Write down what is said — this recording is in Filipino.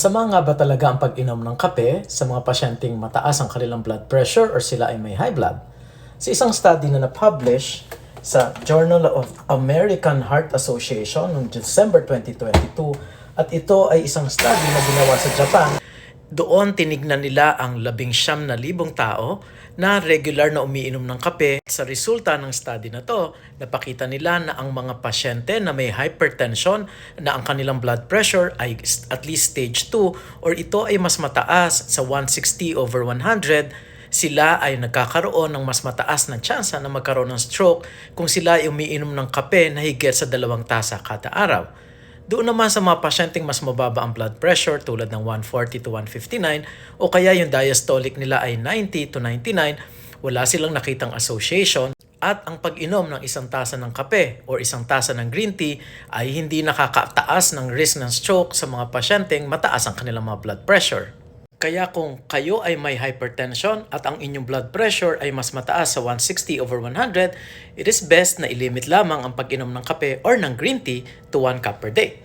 Masama nga ba talaga ang pag-inom ng kape sa mga pasyenteng mataas ang kanilang blood pressure or sila ay may high blood? Sa isang study na na-publish sa Journal of American Heart Association noong December 2022 at ito ay isang study na ginawa sa Japan doon tinignan nila ang labing siyam na libong tao na regular na umiinom ng kape. Sa resulta ng study na to, napakita nila na ang mga pasyente na may hypertension na ang kanilang blood pressure ay at least stage 2 or ito ay mas mataas sa 160 over 100, sila ay nagkakaroon ng mas mataas na tsansa na magkaroon ng stroke kung sila ay umiinom ng kape na higit sa dalawang tasa kada araw. Doon naman sa mga pasyenteng mas mababa ang blood pressure tulad ng 140 to 159 o kaya yung diastolic nila ay 90 to 99, wala silang nakitang association at ang pag-inom ng isang tasa ng kape o isang tasa ng green tea ay hindi nakakataas ng risk ng stroke sa mga pasyenteng mataas ang kanilang mga blood pressure. Kaya kung kayo ay may hypertension at ang inyong blood pressure ay mas mataas sa 160 over 100, it is best na ilimit lamang ang pag-inom ng kape or ng green tea to 1 cup per day.